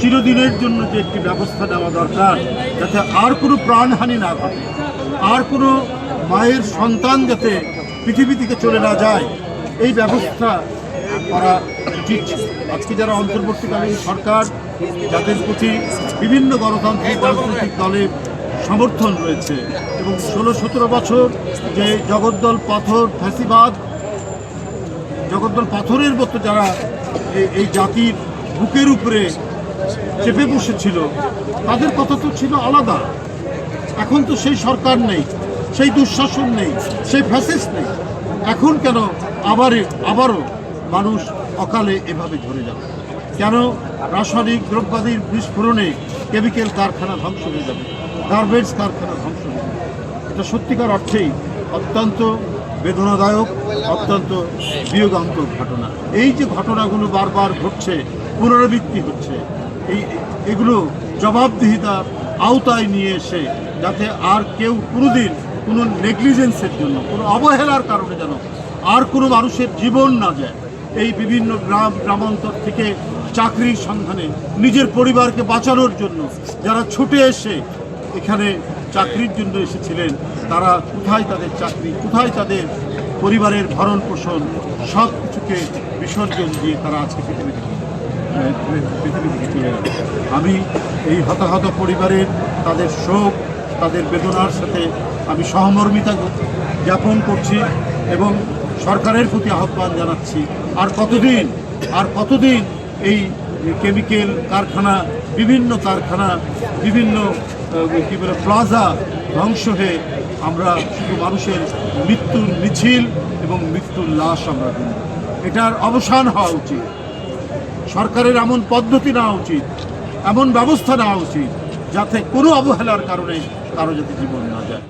চিরদিনের জন্য যে একটি ব্যবস্থা নেওয়া দরকার, যাতে আর কোনো প্রাণহানি না ঘটে, আর কোনো মায়ের সন্তান যাতে পৃথিবী থেকে চলে না যায়, এই ব্যবস্থা করা উচিত আজকে যারা অন্তর্বর্তীকালীন সরকার, যাদের প্রতি বিভিন্ন গণতান্ত্রিক রাজনৈতিক দলের সমর্থন রয়েছে এবং ষোলো সতেরো বছর যে জগদ্দল পাথর, ফ্যাসিবাদ, জগদ্দল পাথরের মতো যারা এই জাতির বুকের উপরে চেপে বসেছিল তাদের কথা তো ছিল আলাদা। এখন তো সেই সরকার নেই, সেই দুঃশাসন নেই, সেই ফ্যাসিস নেই। এখন কেন আবার আবারও মানুষ অকালে এভাবে ঝরে যাবে? কেন রাসায়নিক দ্রব্যাদির বিস্ফোরণে কেমিক্যাল কারখানা ধ্বংস হয়ে যাবে? গার্বেজ কারখানা ধ্বংস হয়ে যাবে। এটা সত্যিকার অর্থেই অত্যন্ত বেদনাদায়ক, অত্যন্ত বিয়োগান্তক ঘটনা। এই যে ঘটনাগুলো বারবার ঘটছে, পুনরাবৃত্তি হচ্ছে এই এগুলো জবাবদিহিতার আওতায় নিয়ে এসে যাতে আর কেউ কোনোদিন কোনো নেগলিজেন্সের জন্য কোনো অবহেলার কারণে যেন আর কোনো মানুষের জীবন না যায় এই বিভিন্ন গ্রাম গ্রামান্তর থেকে চাকরির সন্ধানে নিজের পরিবারকে বাঁচানোর জন্য যারা ছুটে এসে এখানে চাকরির জন্য এসেছিলেন তারা কোথায় তাদের চাকরি কোথায় তাদের পরিবারের ভরণ পোষণ সব কিছুকে বিসর্জন দিয়ে তারা আজকে পৃথিবী থেকে আহ, গেল আমি এই হতাহত পরিবারের তাদের শোক, তাদের বেদনার সাথে আমি সহমর্মিতা জ্ঞাপন করছি এবং সরকারের প্রতি আহ্বান জানাচ্ছি। আর কতদিন আর কতদিন এই কেমিক্যাল কারখানা, বিভিন্ন কারখানা, বিভিন্ন কী বলে, প্লাজা ধ্বংস হয়ে আমরা শুধু মানুষের মৃত্যুর মিছিল এবং মৃত্যুর লাশ আমরা এটার অবসান হওয়া উচিত। সরকারের এমন পদ্ধতি নেওয়া উচিত, এমন ব্যবস্থা নেওয়া উচিত যাতে কোনো অবহেলার কারণে কারও যাতে জীবন না যায়।